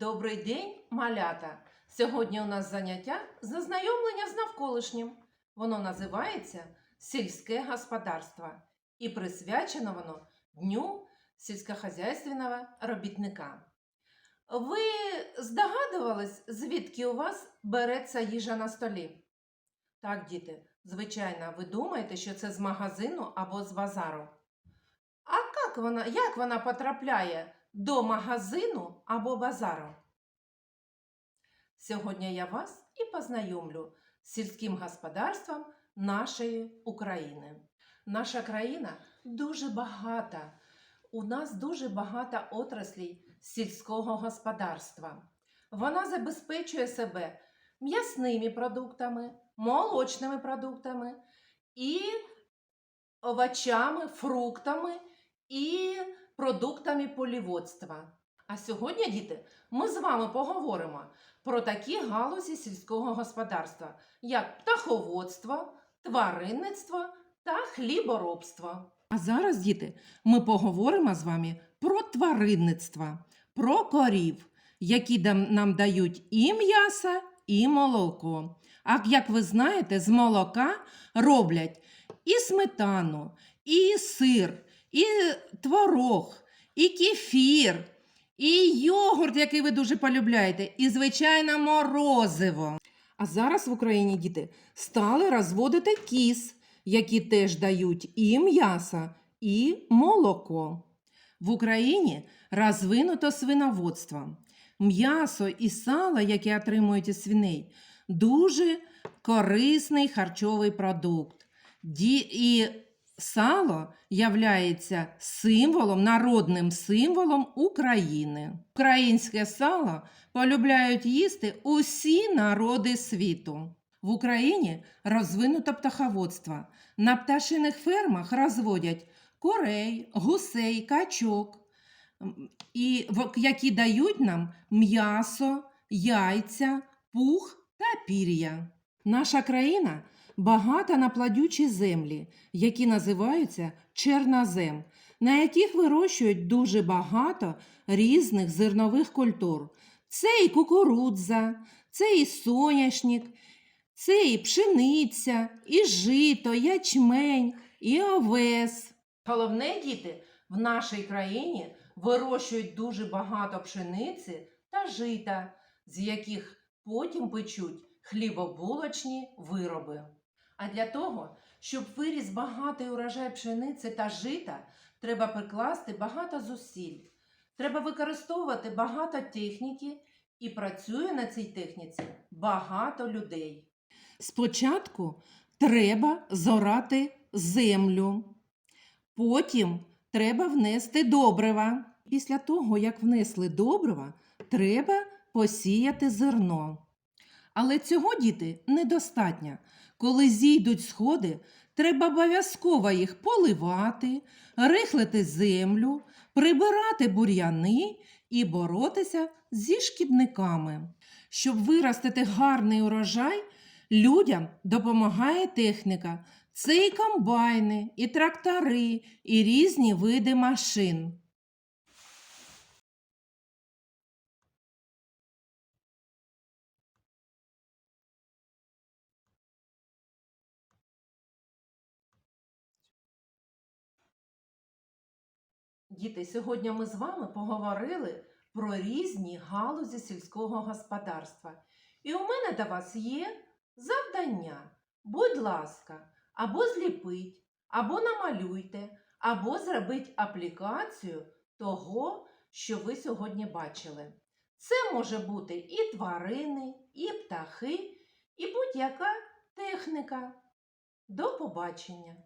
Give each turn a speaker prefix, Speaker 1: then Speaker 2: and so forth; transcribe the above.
Speaker 1: Добрий день, малята! Сьогодні у нас заняття з ознайомлення з навколишнім. Воно називається Сільське господарство і присвячено воно Дню сільськохозяйственного робітника. Ви здогадувались, звідки у вас береться їжа на столі? Так, діти, звичайно, ви думаєте, що це з магазину або з базару. А як вона, як вона потрапляє до магазину або базару? Сьогодні я вас і познайомлю з сільським господарством нашої України. Наша країна дуже багата. У нас дуже багато отраслей сільського господарства. Вона забезпечує себе м'ясними продуктами, молочними продуктами і овочами, фруктами і продуктами поліводства. А сьогодні, діти, ми з вами поговоримо про такі галузі сільського господарства, як птаховодство, тваринництво та хліборобство. А зараз, діти, ми поговоримо з вами про тваринництво, про корів, які нам дають і м'ясо, і молоко. А як ви знаєте, з молока роблять і сметану, і сир, і творог, і кефір, і йогурт, який ви дуже полюбляєте, і, звичайно, морозиво. А зараз в Україні діти стали розводити кіз, які теж дають і м'ясо, і молоко. В Україні розвинуто свиноводство. М'ясо і сало, яке отримують із свиней, дуже корисний харчовий продукт. І сало являється символом, народним символом України. Українське сало полюбляють їсти усі народи світу. В Україні розвинуто птаховодство. На пташиних фермах розводять курей, гусей, качок, які дають нам м'ясо, яйця, пух та пір'я. Наша країна багата на плодючі землі, які називаються чернозем, на яких вирощують дуже багато різних зернових культур. Це і кукурудза, це і соняшник, це і пшениця, і жито, ячмень, і овес. Головне, діти, в нашій країні вирощують дуже багато пшениці та жита, з яких потім печуть хлібобулочні вироби. А для того, щоб виріс багатий урожай пшениці та жита, треба прикласти багато зусиль. Треба використовувати багато техніки і працює на цій техніці багато людей. Спочатку треба зорати землю, потім треба внести добрива. Після того, як внесли добрива, треба посіяти зерно. Але цього діти недостатньо. Коли зійдуть сходи, треба обов'язково їх поливати, рихлити землю, прибирати бур'яни і боротися зі шкідниками. Щоб виростити гарний урожай, людям допомагає техніка. Це і комбайни, і трактори, і різні види машин. Діти, сьогодні ми з вами поговорили про різні галузі сільського господарства. І у мене до вас є завдання. Будь ласка, або зліпіть, або намалюйте, або зробіть аплікацію того, що ви сьогодні бачили. Це може бути і тварини, і птахи, і будь-яка техніка. До побачення!